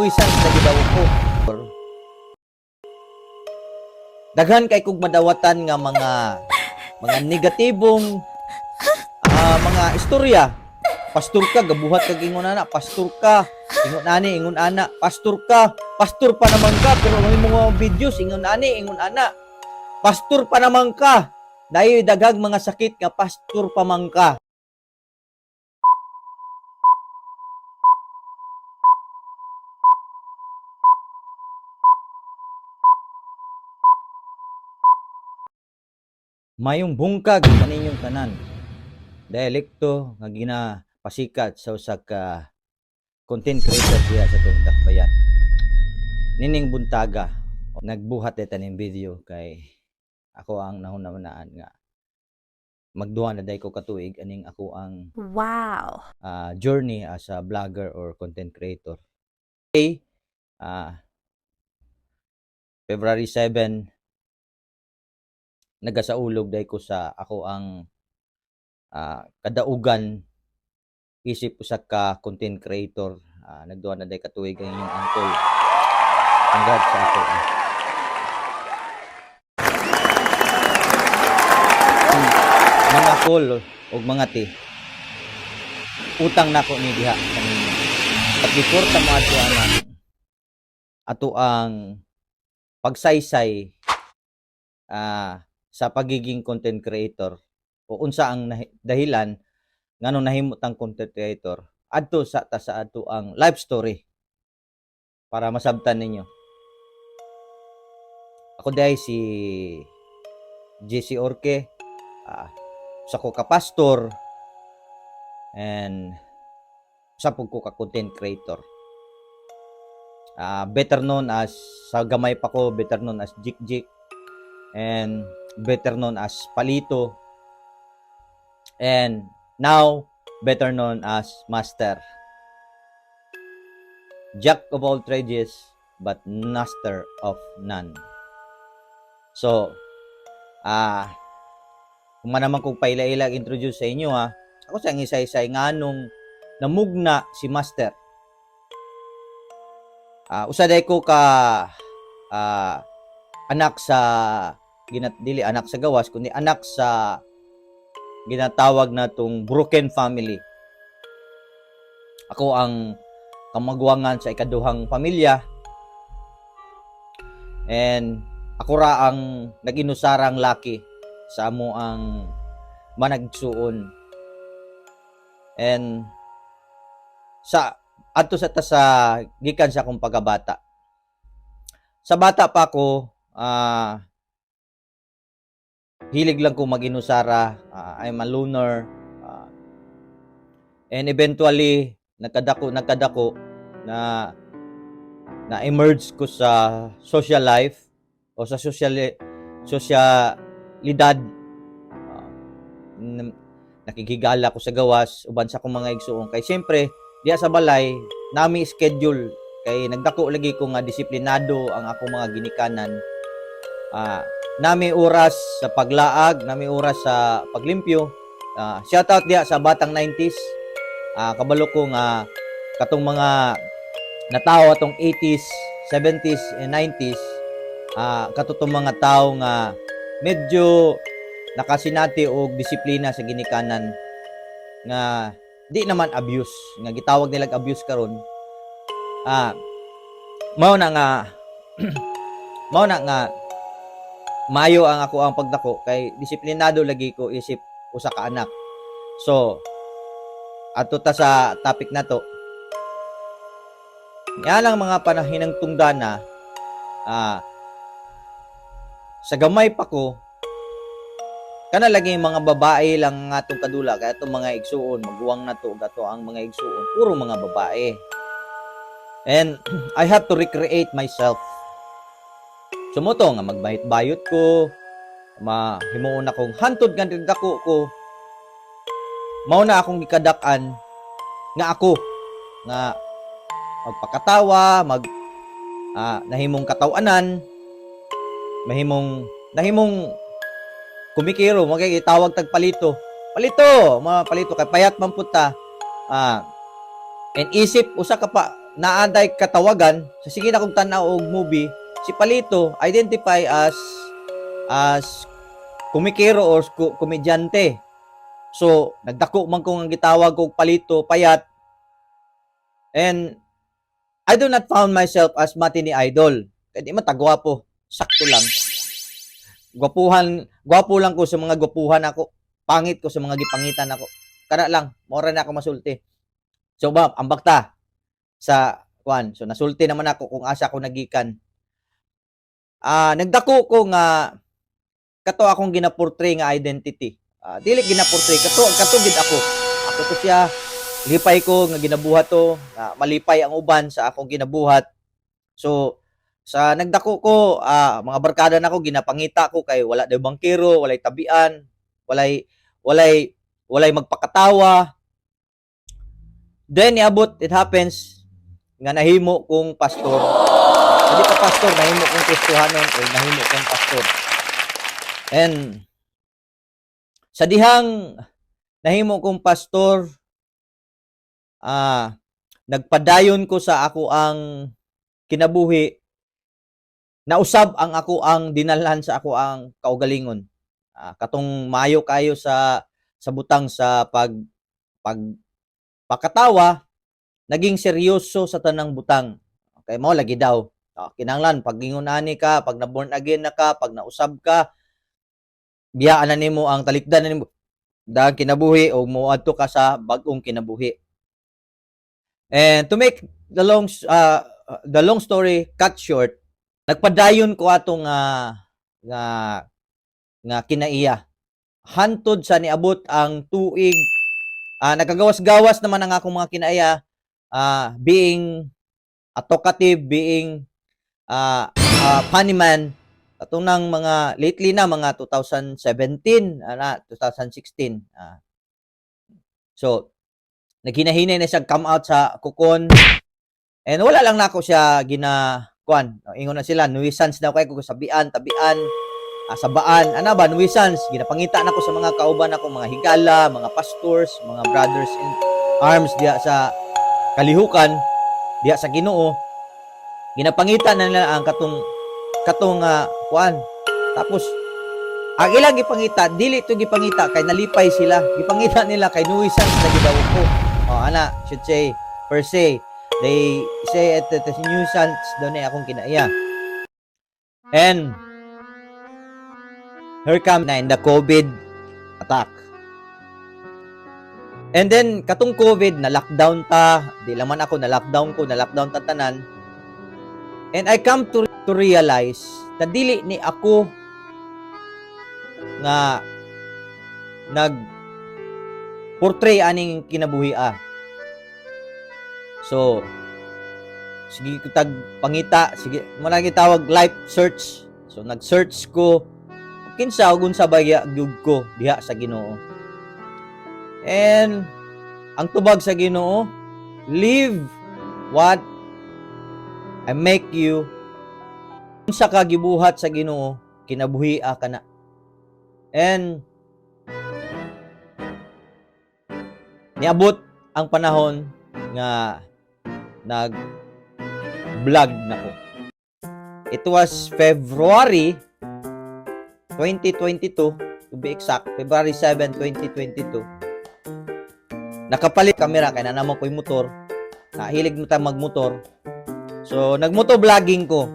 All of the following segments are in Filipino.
nuisance na gidaw ko. Daghan kay kog madawatan nga mga mga negatibong ah, mga istorya. Pastor ka, gabuhat kag ingon ana, pastor ka. Ingon ani, ingon ana, pastor ka. Pastor pa naman ka, pero ang mga videos ingon ani, ingon ana. Pastor pa naman ka. Dahil daghang mga sakit nga pastor pa man ka. Mayong bungkag kaninyong tanan. Dialekto nga ginapasikat sa usa ka content creator diya sa itong dakbayan. Nining buntaga nagbuhat ita ning video kay ako ang nahunamanaan nga magduha na day ko katuig aning ako ang Wow. ah, journey as a vlogger or content creator. Okay, ah, February 7, nagasaulog day ko sa ako ang ah, kadaugan isip usa ka content creator. Ah, nagduha na day katuig ang inyong uncle. Congrats sa ako. ah. mga kol ug mga ti utang nako ni diha kanina at before ta mo ato ang ato ang pagsaysay ah sa pagiging content creator o unsa ang dahilan nganong nahimot ang content creator. Adto sa ta sa ato ang life story. Para masabtan ninyo. Ako dai si JC Orke ah, sa ko ka pastor and sa pug ko ka content creator. Ah, better known as sa gamay pa ko better known as Jik Jik. And better known as Palito and now better known as Master. Jack of all trades but master of none. So, ah kung man naman kong paila-ila introduce sa inyo ha, ako sa isa-isa nga nung namugna si Master. Ah, usaday ko ka ah, anak sa ginat dili anak sa gawas kundi anak sa ginatawag na tong broken family. Ako ang kamagwangan sa ikaduhang pamilya. And ako ra ang naginusarang laki sa amo ang managsuon and sa adto sa ta sa gikan sa akong pagkabata sa bata pa ako ah hilig lang ko maginusara ah, I'm a loner. Ah, and eventually nagkadako nagkadako na na emerge ko sa social life o sa social sosyalidad uh, nakikigala ko sa gawas uban sa akong mga igsuon kay siyempre diya sa balay nami schedule. Kay nagdako lagi ko nga disiplinado ang akong mga ginikanan. Ah nami oras sa paglaag nami oras sa paglimpyo. Ah, shout out diya sa batang 90s Ah, kabalo ko nga katong mga natawo atong 80s 70s and 90s ah katutong mga tao nga medyo nakasinati og disiplina sa ginikanan nga di naman abuse nga gitawag nila abuse karon. Ah mao na nga mao na nga mayo ang ako ang pagdako. Kay disiplinado lagi ko isip usa ka anak so ato ta sa topic na to. Yan ang mga panahinang tungdana ah sa gamay pa ko kana lagi mga babae lang nga atong kadula. Kaya itong mga igsuon maguwang na to gato ang mga igsuon. Puro mga babae. And I have to recreate myself sumuto nga magbayot-bayot ko. Mahimuon akong hantod nga dako ko. Mao na akong gikadak-an nga ako nga magpakatawa mag ah, nahimong katawanan mahimong nahimong kumikiro magay tawag tag palito palito mga palito kay payat man puta ah and isip usa ka pa naaday katawagan. Sa sige na kong tanaw og movie si Palito identify as as kumikero or komedyante. So nagdako man ko nga gitawag kog Palito payat. And I do not found myself as matini idol. Kaya di man tagwapo sakto lang. Gwapuhan gwapo lang ko sa mga gwapuhan ako. Pangit ko sa mga gipangitan ako. Kana lang mora na ako masulti. So ba ang bakta sa kwan. So nasulti naman ako kung asa ako nagikan ah nagdako ko nga kato akong ginaportray nga identity. Ah, dili ginaportray kato kato gid ako. Ako to siya. Lipay ko nga ginabuhat to. Nga malipay ang uban sa akong ginabuhat. So sa nagdako ko ah, mga barkada nako ginapangita ko kay wala daw bangkero walay tabian walay walay walay magpakatawa. Then niabot it happens nga nahimo kong pastor hindi ka pastor nahimo kong kristohanon o nahimo kong pastor. And sa dihang nahimo kong pastor ah nagpadayon ko sa ako ang kinabuhi nausab ang ako ang dinalhan sa ako ang kaugalingon. Ah, katong mayo kayo sa sa butang sa pag pag pakatawa naging seryoso sa tanang butang. Okay mo lagi daw Ah, kinanglan pag gingunani ka pag na born again na ka pag nausab ka biyaan na nimo ang talikdan na nimo. Dahang kinabuhi o moadto ka sa bag-ong kinabuhi. And to make the long ah, the long story cut short nagpadayon ko atong nga nga nga kinaiya. Hantod sa niabot ang tuig. Ah nagagawas-gawas naman ang akong mga kinaiya. Ah being a talkative being ah ah, funny man katong nang mga lately na mga 2017 ana 2016 ah. so naghinahinay na siya come out sa kukon and wala lang nako siya gina kuan ingon na sila nuisance daw kay ko sabian tabian ah, sabaan ana ba nuisance? Ginapangita nako sa mga kauban nako mga higala mga pastors mga brothers in arms diya sa kalihukan diya sa Ginoo ginapangita na nila ang katong katong ah, kuan tapos ang ilang gipangita dili to gipangita kay nalipay sila gipangita nila kay nuisance na gidaw ko oh ana should say per se they say at the nuisance daw na akong kinaiya and here come na in the COVID attack. And then, katong COVID, na-lockdown ta. Di lang man ako, na-lockdown ko, na-lockdown ta tanan. And I come to, to realize na dili ni ako nga nag portray aning kinabuhi ah. So, sige ko tag pangita, sige, mo lang tawag life search. So, nag-search ko kinsa ug unsa ba gyud ko diha sa Ginoo. And ang tubag sa Ginoo, live what I make you unsa ka gibuhat sa Ginoo, kinabuhi ka na. And niabot ang panahon nga nag vlog nako. It was February 2022 to be exact, February 7, 2022. Nakapalit kamera kay na naman ko yung motor. Nahilig mo tayo magmotor. So, nagmoto vlogging ko.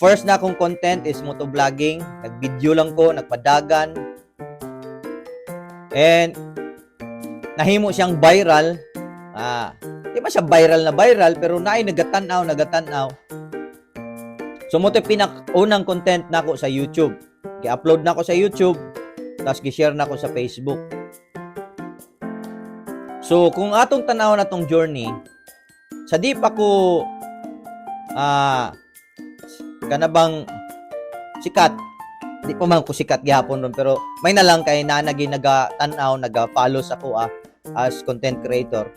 First na akong content is moto vlogging. Nag-video lang ko, nagpadagan. And nahimo siyang viral. Ah, di ba siya viral na viral pero naay nagatanaw, nagatanaw. So mo pinak unang content nako sa YouTube. Gi-upload na ako sa YouTube, tapos gi-share na ako sa Facebook. So, kung atong tanaw na tong journey, sa di pa ko ah kanabang sikat, di pa man ko sikat gihapon ron, pero may na lang kay na nagi naga-tanaw, naga-follow sa ko ah, as content creator.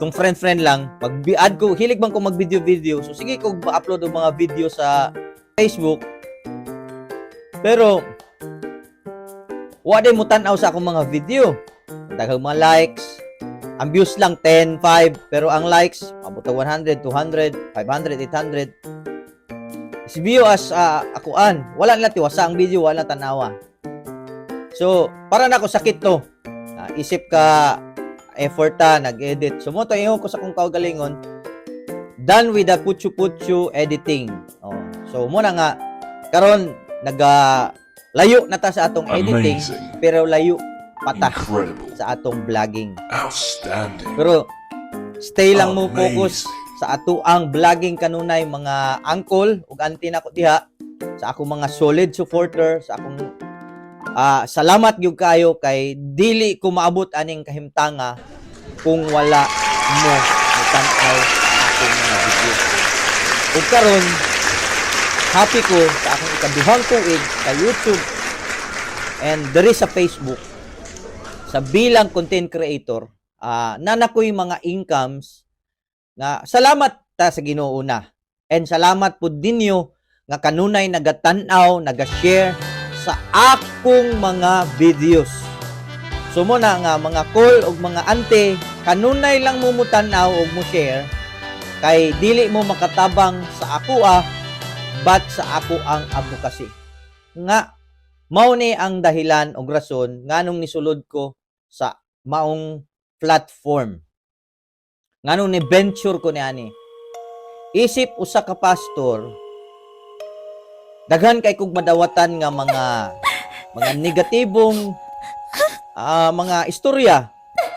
Kung friend-friend lang, mag-add ko, hilig bang ko mag-video-video. So, sige ko ma-upload ang mga video sa Facebook, pero, wala mo tanaw sa akong mga video. Daghang mga likes. Ang views lang 10, 5, pero ang likes abot og 100, 200, 500, 800. Si view as uh, akuan, wala nila tiwasa ang video, wala tanawa. So, para na ako sakit to. Ah, isip ka effort ta, nag-edit. So, mo to ko sa kung kaugalingon, done with the putsu-putsu editing. Oh. So, mo na nga, karon naga layo na ta sa atong editing, Amazing. pero layo pata Incredible. sa atong vlogging. Outstanding. Pero stay lang mo focus Amazing. sa ato ang vlogging kanunay mga uncle ug auntie nako diha sa ako mga solid supporter sa akong ah, salamat gyud kayo kay dili ko maabot aning kahimtanga kung wala mo tan-aw sa akong mga video. Ug karon happy ko sa akong ikaduhang tuig sa YouTube and diri sa Facebook sa bilang content creator ah na nakoy mga incomes nga salamat ta sa Ginoo una and salamat pud dinyo nga kanunay nagatan-aw naga-share sa akong mga videos. So mo na nga mga call og mga ante kanunay lang mo mutan-aw og mo share kay dili mo makatabang sa ako ah but sa ako ang advocacy. Nga mao ni ang dahilan og rason nganong nisulod ko sa maong platform. Nganong ni venture ko ni ani. Isip usa ka pastor daghan kay kog madawatan nga mga mga negatibong ah, mga istorya.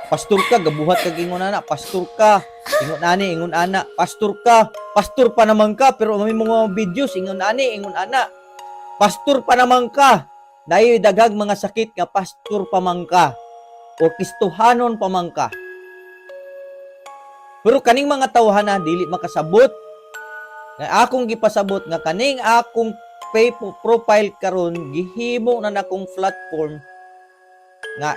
Pastor ka gabuhat kag ingon ana, pastor ka. Ingon ani, ingon ana, pastor ka. Pastor pa naman ka pero may mga videos ingon ani, ingon ana. Pastor pa naman ka. Dayoy daghang mga sakit nga pastor pa man ka o kistuhanon pa man ka. Pero kaning mga tawhana dili makasabot. Nga akong gipasabot nga kaning akong pay profile karon gihimo na nakong platform nga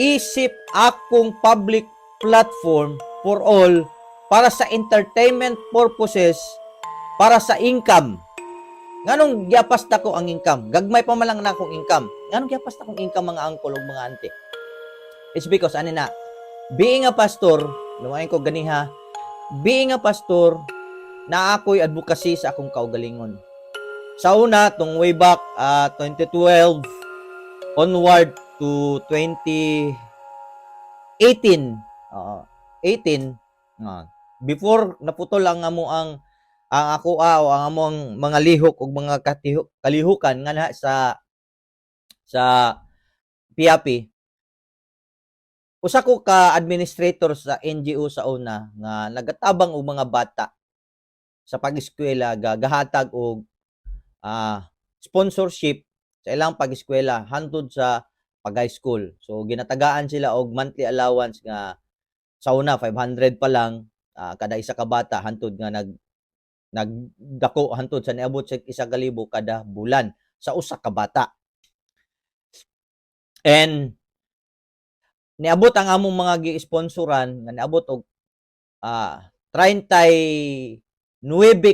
isip akong public platform for all para sa entertainment purposes para sa income. Nganong giapas ta ko ang income? Gagmay pa man lang na akong income. Nganong giapas ta kong income mga uncle ug mga auntie It's because ano na, being a pastor, lumayan ko ganiha, being a pastor, na ako'y advocacy sa akong kaugalingon. Sa una, tong way back ah, 2012 onward to 2018, oo, 18, ah, before naputol ang amo ang ang ako ah, o ang among mga lihok ug mga katihu, kalihukan nga na sa sa PAP usa ko ka administrator sa NGO sa una nga nagatabang og mga bata sa pag-eskwela ga gahatag og ah, sponsorship sa ilang pag-eskwela hantod sa pag-high school. So ginatagaan sila og monthly allowance nga sa una 500 pa lang ah, kada isa ka bata hantod nga nag nagdako hantod sa niabot sa isa ka libo kada bulan sa usa ka bata. And niabot ang among mga gi-sponsoran nga niabot og ah 39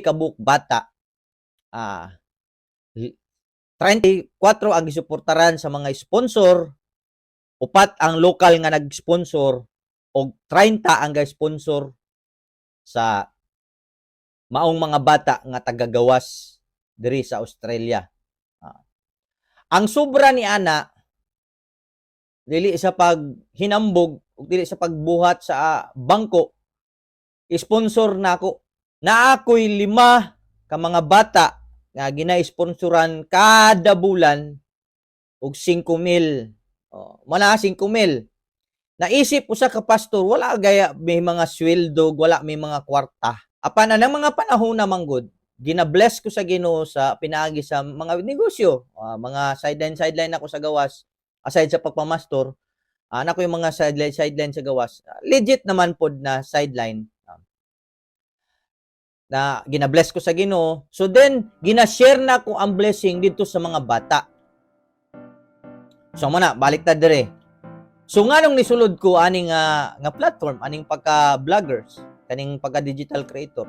kabuk bata ah 34 ang gisuportaran sa mga sponsor upat ang lokal nga nag-sponsor og 30 ang ga-sponsor sa maong mga bata nga tagagawas diri sa Australia. Ah. Ang sobra ni ana dili sa pag hinambog ug dili sa pagbuhat sa bangko sponsor nako. Na ako'y lima ka mga bata nga gina-sponsoran kada bulan og 5,000 oh mana 5,000 naisip usa ka pastor wala gaya may mga sweldo wala may mga kwarta. Apan na mga panahon na manggod gina-bless ko sa Ginoo sa pinaagi sa mga negosyo Ah, mga sideline sideline ako sa gawas aside sa pagpamastor, anak ko yung mga sideline sideline sa gawas. Legit naman pod na sideline um, na gina-bless ko sa Ginoo. So then gina-share na ko ang blessing dito sa mga bata. So mana balik ta dire. So nganong nisulod ko aning nga nga platform, aning pagka-vloggers, kaning pagka-digital creator.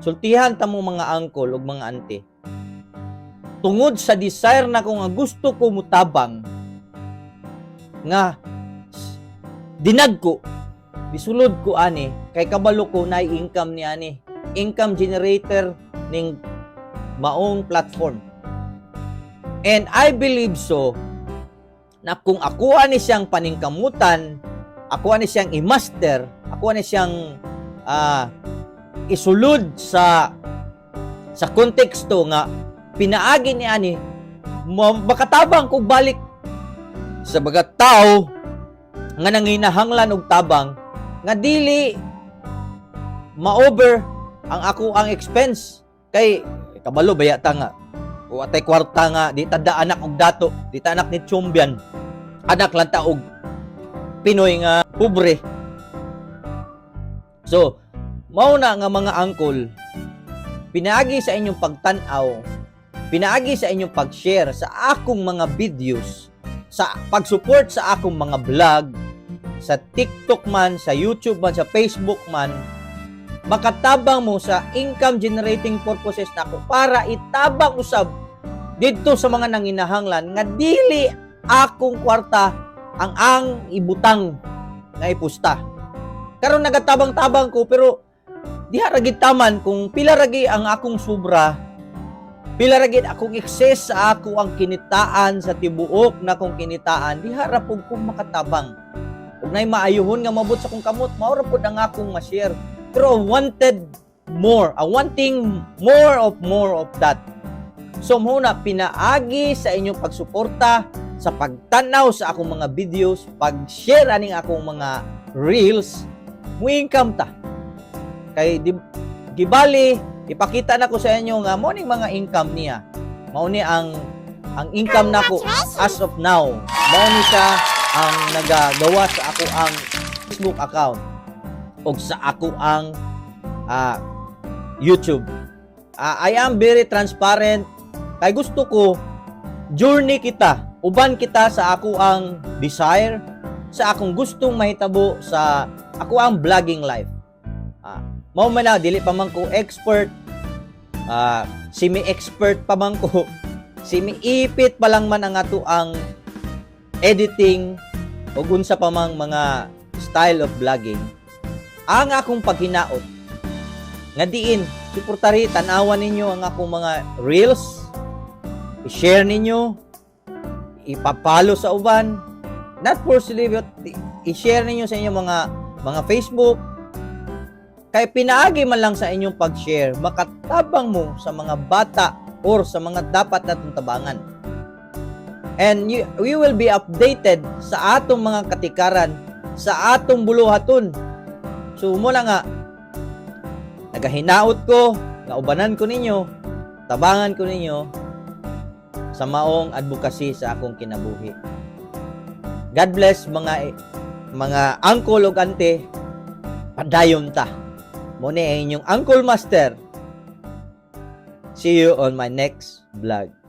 Sultihan ta mo mga uncle ug mga auntie. Tungod sa desire na ko nga gusto ko mutabang nga dinag ko bisulod ko ani kay kabalo ko na income ni ani income generator ning maong platform. And I believe so na kung ako ani siyang paningkamutan ako ani siyang i-master ako ani siyang ah, isulod sa sa konteksto nga pinaagi ni ani ma- makatabang kog balik sa bagat tao nga nanginahanglan og tabang nga dili ma-over ang ako ang expense. Kay kabalo baya ta nga o atay kwarta nga di ta anak og dato di ta anak ni Chumbian. Anak lang ta og Pinoy nga pobre. So mao na nga mga angkol pinaagi sa inyong pagtan-aw pinaagi sa inyong pag-share sa akong mga videos sa pag-support sa akong mga vlog sa TikTok man, sa YouTube man, sa Facebook man, makatabang mo sa income generating purposes na ako para itabang usab dito sa mga nanginahanglan nga dili akong kwarta ang ang ibutang nga ipusta. Karon nagatabang-tabang ko pero diha ra gid taman kung pila ra gi ang akong sobra pila ra gid akong excess sa ako ang kinitaan sa tibuok na kong kinitaan diha ra pug kong makatabang. Ug nay maayuhon nga mabot sa kong kamot mao pud ang akong ma-share. Pero wanted more. I wanting more of more of that. So mo na pinaagi sa inyong pagsuporta sa pagtanaw sa akong mga videos pag-share aning akong mga reels income ta kay di, gibali ipakita na ko sa inyo nga mo ning mga income niya. Mao ni ang ang income nako as of now. Mao ni siya ang nagagawa sa ako ang Facebook account. O sa ako ang ah, YouTube. Ah, I am very transparent. Kay gusto ko journey kita uban kita sa ako ang desire sa akong gustong mahitabo sa ako ang vlogging life. Ah, mao man na dili pa man ko expert ah, semi-expert pa man ko. Semi-ipit pa lang man ang ato ang editing o unsa pa mang mga style of vlogging. Ang akong paghinaot nga diin suportari tanawan ninyo ang akong mga reels i-share ninyo ipapalo sa uban. Not for celibate i-share ninyo sa inyong mga mga Facebook kay pinaagi man lang sa inyong pag-share makatabang mo sa mga bata or sa mga dapat natong tabangan. And you, we will be updated sa atong mga katikaran sa atong buluhaton. So mo lang nga nagahinaot ko nga ubanan ko ninyo tabangan ko ninyo sa maong advocacy sa akong kinabuhi. God bless mga mga uncle ug ante padayon ta ni ang inyong uncle master. See you on my next vlog